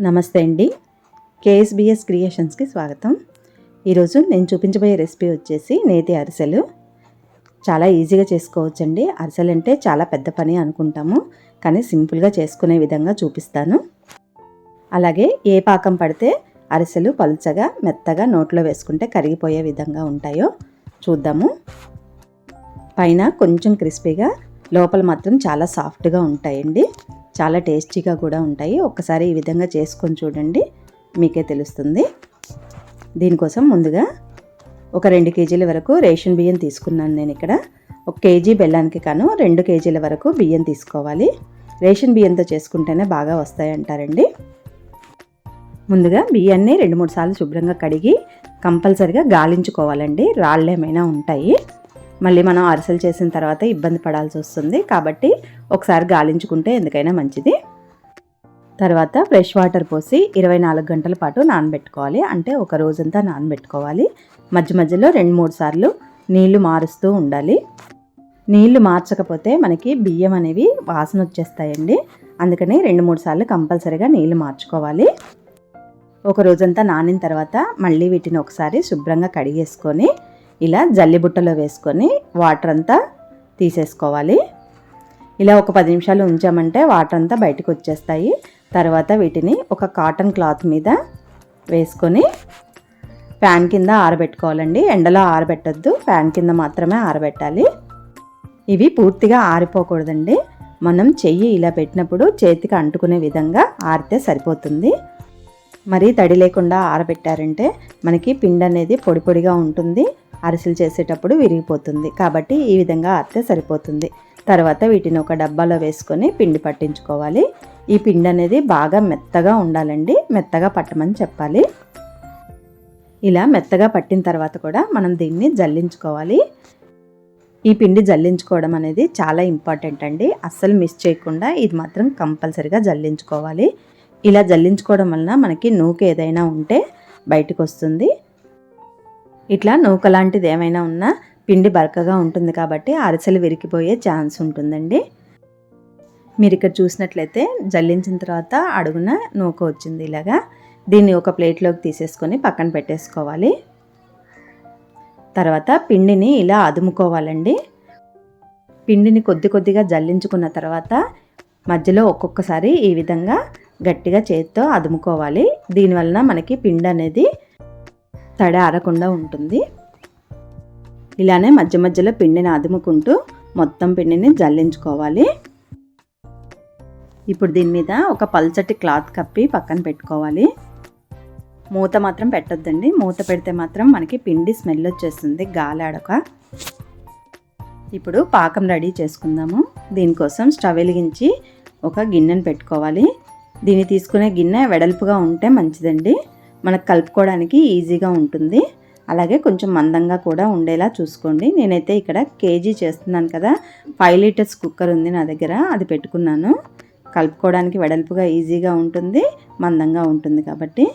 నమస్తే అండి. కేఎస్బిఎస్ క్రియేషన్స్కి స్వాగతం. ఈరోజు నేను చూపించబోయే రెసిపీ వచ్చేసి నేతి అరిసెలు. చాలా ఈజీగా చేసుకోవచ్చండి. అరిసెలు అంటే చాలా పెద్ద పని అనుకుంటాము. కానీ సింపుల్గా చేసుకునే విధంగా చూపిస్తాను. అలాగే ఏ పాకం పడితే అరిసెలు పలుచగా మెత్తగా నోట్లో వేసుకుంటే కరిగిపోయే విధంగా ఉంటాయో చూద్దాము. పైన కొంచెం క్రిస్పీగా లోపల మాత్రం చాలా సాఫ్ట్గా ఉంటాయండి. చాలా టేస్టీగా కూడా ఉంటాయి. ఒక్కసారి ఈ విధంగా చేసుకొని చూడండి. మీకే తెలుస్తుంది. దీనికోసం ముందుగా ఒక రెండు కేజీల వరకు రేషన్ బియ్యం తీసుకున్నాను నేను ఇక్కడ. ఒక కేజీ బెల్లానికి కాను రెండు కేజీల వరకు బియ్యం తీసుకోవాలి. రేషన్ బియ్యంతో చేసుకుంటేనే బాగా వస్తాయి అంటారండి ముందుగా బియ్యాన్ని రెండు మూడు సార్లు శుభ్రంగా కడిగి కంపల్సరిగా గాలించుకోవాలండి. రాళ్ళు ఏమైనా ఉంటాయి. మళ్ళీ మనం అరిసెలు చేసిన తర్వాత ఇబ్బంది పడాల్సి వస్తుంది. కాబట్టి ఒకసారి గాలించుకుంటే ఎందుకైనా మంచిది. తర్వాత ఫ్రెష్ వాటర్ పోసి ఇరవై నాలుగు గంటల పాటు నానబెట్టుకోవాలి. అంటే ఒక రోజంతా నానబెట్టుకోవాలి. మధ్య మధ్యలో రెండు మూడు సార్లు నీళ్ళు మారుస్తూ ఉండాలి. నీళ్ళు మార్చకపోతే మనకి బియ్యం అనేవి వాసన వచ్చేస్తాయండి. అందుకని రెండు మూడు సార్లు కంపల్సరీగా నీళ్ళు మార్చుకోవాలి. ఒక రోజంతా నానిన తర్వాత మళ్ళీ వీటిని ఒకసారి శుభ్రంగా కడిగేసుకొని ఇలా జల్లిబుట్టలో వేసుకొని వాటర్ అంతా తీసేసుకోవాలి. ఇలా ఒక పది నిమిషాలు ఉంచామంటే వాటర్ అంతా బయటకు వచ్చేస్తాయి. తర్వాత వీటిని ఒక కాటన్ క్లాత్ మీద వేసుకొని ఫ్యాన్ కింద ఆరబెట్టుకోవాలండి. ఎండలో ఆరబెట్టద్దు ఫ్యాన్ కింద మాత్రమే ఆరబెట్టాలి. ఇవి పూర్తిగా ఆరిపోకూడదండి. మనం చెయ్యి ఇలా పెట్టినప్పుడు చేతికి అంటుకునే విధంగా ఆరితే సరిపోతుంది. మరీ తడి లేకుండా ఆరబెట్టారంటే మనకి పిండి అనేది పొడి పొడిగా ఉంటుంది. అరిసెలు చేసేటప్పుడు విరిగిపోతుంది. కాబట్టి ఈ విధంగా అత్తే సరిపోతుంది. తర్వాత వీటిని ఒక డబ్బాలో వేసుకొని పిండి పట్టించుకోవాలి. ఈ పిండి అనేది బాగా మెత్తగా ఉండాలండి. మెత్తగా పట్టమని చెప్పాలి. ఇలా మెత్తగా పట్టిన తర్వాత కూడా మనం దీన్ని జల్లించుకోవాలి. ఈ పిండి జల్లించుకోవడం అనేది చాలా ఇంపార్టెంట్ అండి. అస్సలు మిస్ చేయకుండా ఇది మాత్రం కంపల్సరిగా జల్లించుకోవాలి. ఇలా జల్లించుకోవడం వలన మనకి నూక ఏదైనా ఉంటే బయటకు వస్తుంది. ఇట్లా నూక లాంటిది ఏమైనా ఉన్నా పిండి బరకగా ఉంటుంది కాబట్టి అరిసెలు విరిగిపోయే ఛాన్స్ ఉంటుందండి. మీరు ఇక్కడ చూసినట్లయితే జల్లించిన తర్వాత అడుగున నూక వచ్చింది ఇలాగా. దీన్ని ఒక ప్లేట్లోకి తీసేసుకొని పక్కన పెట్టేసుకోవాలి. తర్వాత పిండిని ఇలా అదుముకోవాలండి. పిండిని కొద్ది కొద్దిగా జల్లించుకున్న తర్వాత మధ్యలో ఒక్కొక్కసారి ఈ విధంగా గట్టిగా చేతితో అదుముకోవాలి. దీనివలన మనకి పిండి అనేది తడి ఆరకుండా ఉంటుంది. ఇలానే మధ్య మధ్యలో పిండిని అదుముకుంటూ మొత్తం పిండిని జల్లించుకోవాలి. ఇప్పుడు దీని మీద ఒక పల్చటి క్లాత్ కప్పి పక్కన పెట్టుకోవాలి. మూత మాత్రం పెట్టొద్దండి. మూత పెడితే మాత్రం మనకి పిండి స్మెల్ వచ్చేస్తుంది గాలి ఆడక ఇప్పుడు పాకం రెడీ చేసుకుందాము. దీనికోసం స్టవ్ వెలిగించి ఒక గిన్నెను పెట్టుకోవాలి. దీన్ని తీసుకునే గిన్నె వెడల్పుగా ఉంటే మంచిదండి. మనకు కలుపుకోవడానికి ఈజీగా ఉంటుంది. అలాగే కొంచెం మందంగా కూడా ఉండేలా చూసుకోండి. నేనైతే ఇక్కడ కేజీ చేస్తున్నాను కదా ఫైవ్ లీటర్స్ కుక్కర్ ఉంది నా దగ్గర అది పెట్టుకున్నాను. కలుపుకోవడానికి వెడల్పుగా ఈజీగా ఉంటుంది మందంగా ఉంటుంది కాబట్టి.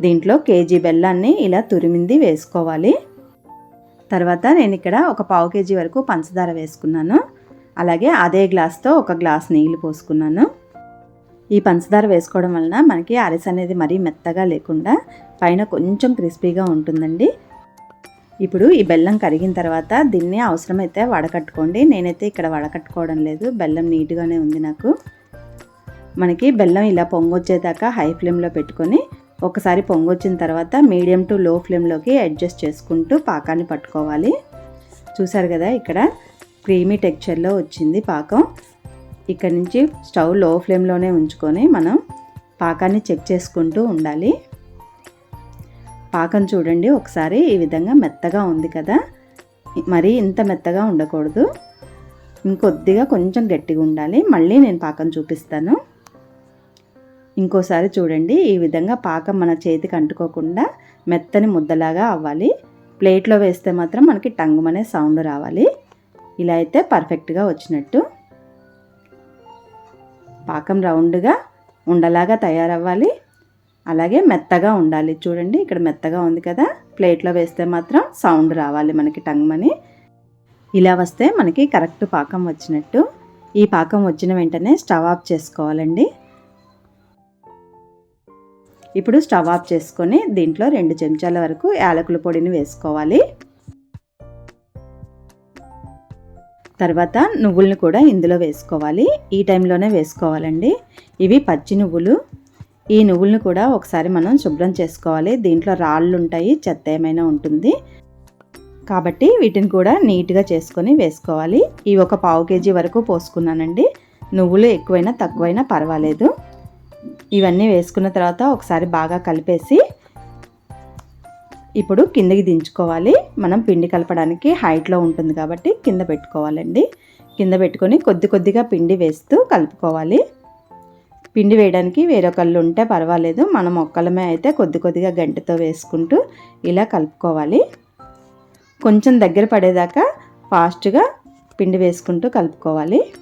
దీంట్లో కేజీ బెల్లాన్ని ఇలా తురిమింది వేసుకోవాలి. తర్వాత నేను ఇక్కడ ఒక పావు కేజీ వరకు పంచదార వేసుకున్నాను. అలాగే అదే గ్లాస్తో ఒక గ్లాస్ నీళ్ళు పోసుకున్నాను. ఈ పంచదార వేసుకోవడం వలన మనకి అరిసె అనేది మరీ మెత్తగా లేకుండా పైన కొంచెం క్రిస్పీగా ఉంటుందండి. ఇప్పుడు ఈ బెల్లం కరిగిన తర్వాత దీన్ని అవసరమైతే వడకట్టుకోండి. నేనైతే ఇక్కడ వడకట్టుకోవడం లేదు. బెల్లం నీట్గానే ఉంది నాకు. మనకి బెల్లం ఇలా పొంగొచ్చేదాకా హై ఫ్లేమ్లో పెట్టుకొని ఒకసారి పొంగొచ్చిన తర్వాత మీడియం టు లో ఫ్లేమ్లోకి అడ్జస్ట్ చేసుకుంటూ పాకాన్ని పట్టుకోవాలి. చూసారు కదా ఇక్కడ క్రీమీ టెక్చర్లో వచ్చింది పాకం. ఇక్కడ నుంచి స్టవ్లో ఫ్లేమ్లోనే ఉంచుకొని మనం పాకాన్ని చెక్ చేసుకుంటూ ఉండాలి. పాకం చూడండి ఒకసారి ఈ విధంగా మెత్తగా ఉంది కదా. మరి ఇంత మెత్తగా ఉండకూడదు. ఇంకొద్దిగా కొంచెం గట్టిగా ఉండాలి. మళ్ళీ నేను పాకం చూపిస్తాను. ఇంకోసారి చూడండి ఈ విధంగా పాకం మన చేతికి అంటుకోకుండా మెత్తని ముద్దలాగా అవ్వాలి. ప్లేట్లో వేస్తే మాత్రం మనకి టంగుమనే సౌండ్ రావాలి. ఇలా అయితే పర్ఫెక్ట్గా వచ్చినట్టు. పాకం రౌండ్గా ఉండలాగా తయారవ్వాలి. అలాగే మెత్తగా ఉండాలి. చూడండి ఇక్కడ మెత్తగా ఉంది కదా. ప్లేట్లో వేస్తే మాత్రం సౌండ్ రావాలి మనకి టంగ్మని ఇలా వస్తే మనకి కరెక్ట్ పాకం వచ్చినట్టు. ఈ పాకం వచ్చిన వెంటనే స్టవ్ ఆఫ్ చేసుకోవాలండి. ఇప్పుడు స్టవ్ ఆఫ్ చేసుకొని దీంట్లో రెండు చెంచాల వరకు యాలకుల పొడిని వేసుకోవాలి. తర్వాత నువ్వులను కూడా ఇందులో వేసుకోవాలి. ఈ టైంలోనే వేసుకోవాలండి. ఇవి పచ్చి నువ్వులు. ఈ నువ్వులను కూడా ఒకసారి మనం శుభ్రం చేసుకోవాలి. దీంట్లో రాళ్ళు ఉంటాయి చెత్త ఏమైనా ఉంటుంది. కాబట్టి వీటిని కూడా నీట్గా చేసుకొని వేసుకోవాలి. ఇవి ఒక పావు కేజీ వరకు పోసుకున్నానండి. నువ్వులు ఎక్కువైనా తక్కువైనా పర్వాలేదు. ఇవన్నీ వేసుకున్న తర్వాత ఒకసారి బాగా కలిపేసి ఇప్పుడు కిందకి దించుకోవాలి. మనం పిండి కలపడానికి హైట్లో ఉంటుంది కాబట్టి కింద పెట్టుకోవాలండి. కింద పెట్టుకొని కొద్ది కొద్దిగా పిండి వేస్తూ కలుపుకోవాలి. పిండి వేయడానికి వేరొకళ్ళు ఉంటే పర్వాలేదు. మనం ఒక్కలమే అయితే కొద్ది కొద్దిగా గంటతో వేసుకుంటూ ఇలా కలుపుకోవాలి. కొంచెం దగ్గర పడేదాకా ఫాస్ట్గా పిండి వేసుకుంటూ కలుపుకోవాలి.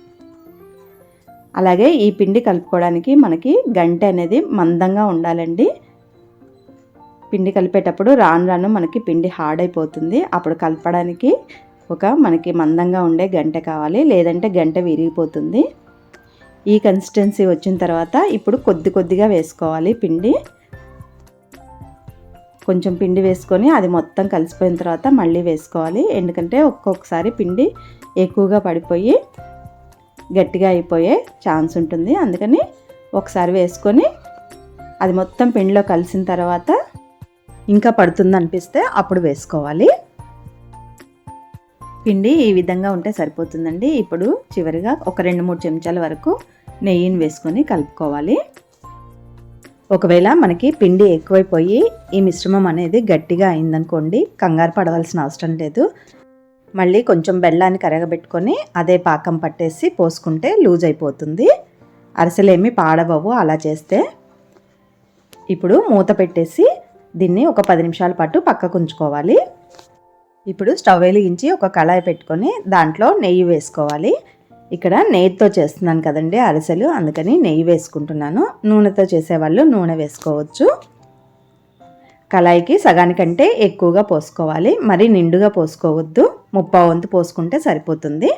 అలాగే ఈ పిండి కలుపుకోవడానికి మనకి గంట అనేది మందంగా ఉండాలండి. పిండి కలిపేటప్పుడు రాను రాను మనకి పిండి హార్డ్ అయిపోతుంది అప్పుడు కలపడానికి ఒక మనకి మందంగా ఉండే గంట కావాలి. లేదంటే గంట విరిగిపోతుంది. ఈ కన్సిస్టెన్సీ వచ్చిన తర్వాత ఇప్పుడు కొద్ది కొద్దిగా వేసుకోవాలి పిండి. కొంచెం పిండి వేసుకొని అది మొత్తం కలిసిపోయిన తర్వాత మళ్ళీ వేసుకోవాలి. ఎందుకంటే ఒక్కొక్కసారి పిండి ఎక్కువగా పడిపోయి గట్టిగా అయిపోయే ఛాన్స్ ఉంటుంది. అందుకని ఒకసారి వేసుకొని అది మొత్తం పిండిలో కలిసిన తర్వాత ఇంకా పడుతుంది అనిపిస్తే అప్పుడు వేసుకోవాలి. పిండి ఈ విధంగా ఉంటే సరిపోతుందండి. ఇప్పుడు చివరిగా ఒక రెండు మూడు చెంచాల వరకు నెయ్యిని వేసుకొని కలుపుకోవాలి. ఒకవేళ మనకి పిండి ఎక్కువైపోయి ఈ మిశ్రమం అనేది గట్టిగా అయిందనుకోండి కంగారు పడవలసిన అవసరం లేదు. మళ్ళీ కొంచెం బెల్లాన్ని కరగబెట్టుకొని అదే పాకం పట్టేసి పోసుకుంటే లూజ్ అయిపోతుంది. అరసలేమి పాడవవు అలా చేస్తే. ఇప్పుడు మూత పెట్టేసి దీన్ని ఒక పది నిమిషాల పాటు పక్కకు ఉంచుకోవాలి. ఇప్పుడు స్టవ్ వెలిగించి ఒక కళాయి పెట్టుకొని దాంట్లో నెయ్యి వేసుకోవాలి. ఇక్కడ నెయ్యితో చేస్తున్నాను కదండి అరిసెలు అందుకని నెయ్యి వేసుకుంటున్నాను. నూనెతో చేసేవాళ్ళు నూనె వేసుకోవచ్చు. కళాయికి సగానికంటే ఎక్కువగా పోసుకోవాలి. మరి నిండుగా పోసుకోవద్దు. ముప్పా వంతు పోసుకుంటే సరిపోతుంది.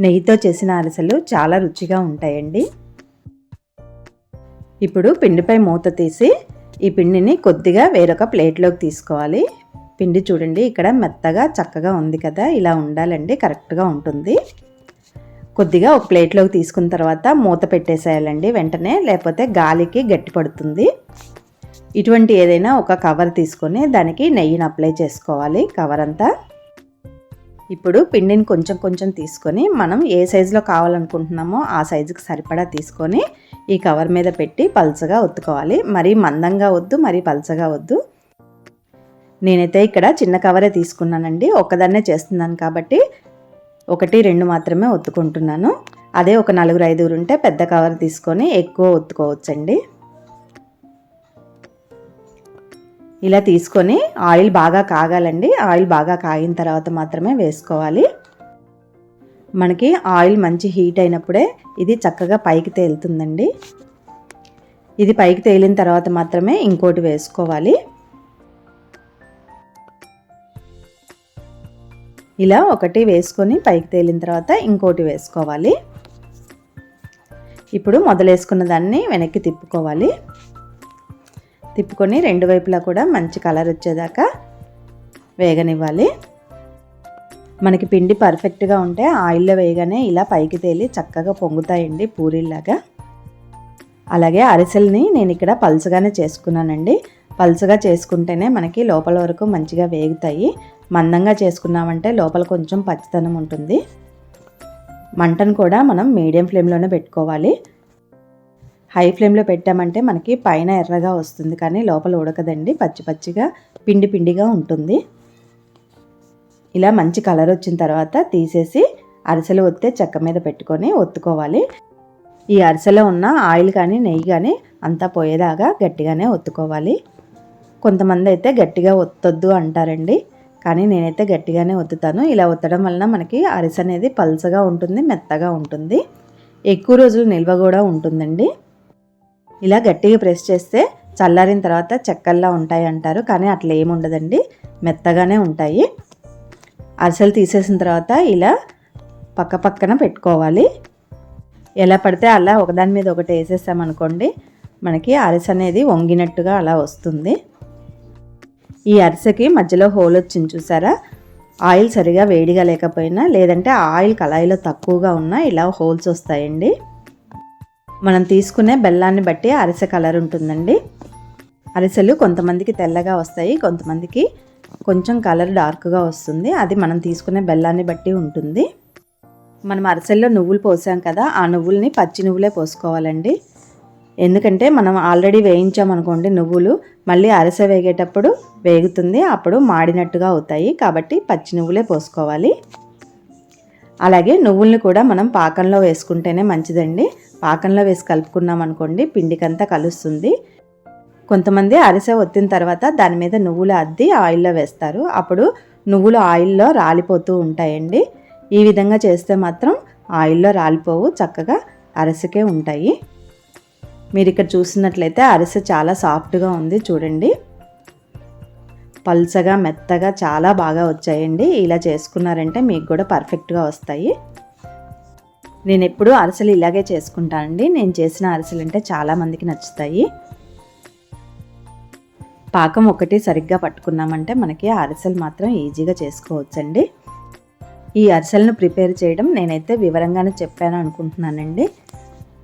నెయ్యితో చేసిన అరిసెలు చాలా రుచిగా ఉంటాయండి. ఇప్పుడు పిండిపై మూత తీసి ఈ పిండిని కొద్దిగా వేరొక ప్లేట్లోకి తీసుకోవాలి. పిండి చూడండి ఇక్కడ మెత్తగా చక్కగా ఉంది కదా. ఇలా ఉండాలండి కరెక్ట్గా ఉంటుంది. కొద్దిగా ఒక ప్లేట్లోకి తీసుకున్న తర్వాత మూత పెట్టేసేయాలండి వెంటనే లేకపోతే గాలికి గట్టి పడుతుంది. ఇటువంటి ఏదైనా ఒక కవర్ తీసుకొని దానికి నెయ్యిని అప్లై చేసుకోవాలి కవర్ అంతా. ఇప్పుడు పిండిని కొంచెం కొంచెం తీసుకొని మనం ఏ సైజులో కావాలనుకుంటున్నామో ఆ సైజుకి సరిపడా తీసుకొని ఈ కవర్ మీద పెట్టి పల్చగా ఒత్తుకోవాలి. మరీ మందంగా వద్దు మరీ పల్చగా వద్దు. నేనైతే ఇక్కడ చిన్న కవరే తీసుకున్నానండి. ఒక్కదాన్నే చేస్తున్నాను కాబట్టి ఒకటి రెండు మాత్రమే ఒత్తుకుంటున్నాను. అదే ఒక నలుగురు ఐదుగురు ఉంటే పెద్ద కవర్ తీసుకొని ఎక్కువ ఒత్తుకోవచ్చండి. ఇలా తీసుకొని ఆయిల్ బాగా కాగాలండి. ఆయిల్ బాగా కాగిన తర్వాత మాత్రమే వేసుకోవాలి. మనకి ఆయిల్ మంచి హీట్ అయినప్పుడే ఇది చక్కగా పైకి తేలుతుందండి. ఇది పైకి తేలిన తర్వాత మాత్రమే ఇంకోటి వేసుకోవాలి. ఇలా ఒకటి వేసుకొని పైకి తేలిన తర్వాత ఇంకోటి వేసుకోవాలి. ఇప్పుడు మొదలేసుకున్న దాన్ని వెనక్కి తిప్పుకోవాలి. తిప్పుకొని రెండు వైపులా కూడా మంచి కలర్ వచ్చేదాకా వేగనివ్వాలి. మనకి పిండి పర్ఫెక్ట్గా ఉంటే ఆయిల్లో వేయగానే ఇలా పైకి తేలి చక్కగా పొంగుతాయండి పూరీలాగా అలాగే అరిసెల్ని నేను ఇక్కడ పలుసుగానే చేసుకున్నానండి. పలుసుగా చేసుకుంటేనే మనకి లోపల వరకు మంచిగా వేగుతాయి. మందంగా చేసుకున్నామంటే లోపల కొంచెం పచ్చితనం ఉంటుంది. మంటను కూడా మనం మీడియం ఫ్లేమ్లోనే పెట్టుకోవాలి. హై ఫ్లేమ్లో పెట్టామంటే మనకి పైన ఎర్రగా వస్తుంది కానీ లోపల ఉడకదండి. పచ్చి పచ్చిగా పిండి పిండిగా ఉంటుంది. ఇలా మంచి కలర్ వచ్చిన తర్వాత తీసేసి అరిసెలు ఒత్తే చెక్క మీద పెట్టుకొని ఒత్తుకోవాలి. ఈ అరిసెలో ఉన్న ఆయిల్ కానీ నెయ్యి కానీ అంతా పోయేదాకా గట్టిగానే ఒత్తుకోవాలి. కొంతమంది అయితే గట్టిగా ఒత్తొద్దు అంటారండి కానీ నేనైతే గట్టిగానే ఒత్తుతాను. ఇలా ఒత్తడం వలన మనకి అరిసె అనేది పల్చగా ఉంటుంది మెత్తగా ఉంటుంది. ఎక్కువ రోజులు నిల్వ కూడా ఉంటుందండి. ఇలా గట్టిగా ప్రెస్ చేస్తే చల్లారిన తర్వాత చెక్కల్లా ఉంటాయి అంటారు కానీ అట్లా ఏముండదండి మెత్తగానే ఉంటాయి. అరిసెలు తీసేసిన తర్వాత ఇలా పక్క పక్కన పెట్టుకోవాలి. ఎలా పడితే అలా ఒకదాని మీద ఒకటి వేసేసామనుకోండి మనకి అరిసె అనేది వంగినట్టుగా అలా వస్తుంది. ఈ అరిసెకి మధ్యలో హోల్ వచ్చింది చూసారా? ఆయిల్ సరిగా వేడిగా లేకపోయినా లేదంటే ఆయిల్ కళాయిలో తక్కువగా ఉన్నా ఇలా హోల్స్ వస్తాయండి. మనం తీసుకునే బెల్లాన్ని బట్టి అరిసె కలర్ ఉంటుందండి. అరిసెలు కొంతమందికి తెల్లగా వస్తాయి కొంతమందికి కొంచెం కలర్ డార్క్గా వస్తుంది. అది మనం తీసుకునే బెల్లాన్ని బట్టి ఉంటుంది. మనం అరిసెల్లో నువ్వులు పోసాం కదా ఆ నువ్వుల్ని పచ్చి నువ్వులే పోసుకోవాలండి. ఎందుకంటే మనం ఆల్రెడీ వేయించామనుకోండి నువ్వులు మళ్ళీ అరిసె వేగేటప్పుడు వేగుతుంది అప్పుడు మాడినట్టుగా అవుతాయి. కాబట్టి పచ్చి నువ్వులే పోసుకోవాలి. అలాగే నువ్వుల్ని కూడా మనం పాకంలో వేసుకుంటేనే మంచిదండి. పాకంలో వేసి కలుపుకున్నాం అనుకోండి పిండికంతా కలుస్తుంది. కొంతమంది అరిసె ఒత్తిన తర్వాత దాని మీద నువ్వులు అద్ది ఆయిల్లో వేస్తారు. అప్పుడు నువ్వులు ఆయిల్లో రాలిపోతూ ఉంటాయండి. ఈ విధంగా చేస్తే మాత్రం ఆయిల్లో రాలిపోవు చక్కగా అరిసెకే ఉంటాయి. మీరు ఇక్కడ చూసినట్లయితే అరిసె చాలా సాఫ్ట్గా ఉంది చూడండి. పల్చగా మెత్తగా చాలా బాగా వచ్చాయండి. ఇలా చేసుకున్నారంటే మీకు కూడా పర్ఫెక్ట్గా వస్తాయి. నేను ఎప్పుడూ అరిసెలు ఇలాగే చేసుకుంటానండి నేను చేసిన అరిసెలు అంటే చాలామందికి నచ్చుతాయి. పాకం ఒకటి సరిగ్గా పట్టుకున్నామంటే మనకి అరిసెలు మాత్రం ఈజీగా చేసుకోవచ్చండి. ఈ అరిసెలను ప్రిపేర్ చేయడం నేనైతే వివరంగానే చెప్పాను అనుకుంటున్నానండి.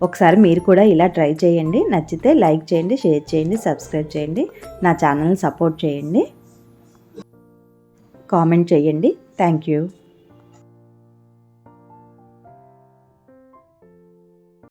ఒకసారి మీరు కూడా ఇలా ట్రై చేయండి. నచ్చితే లైక్ చేయండి షేర్ చేయండి సబ్స్క్రైబ్ చేయండి. నా ఛానల్ని సపోర్ట్ చేయండి. కామెంట్ చేయండి. Thank you.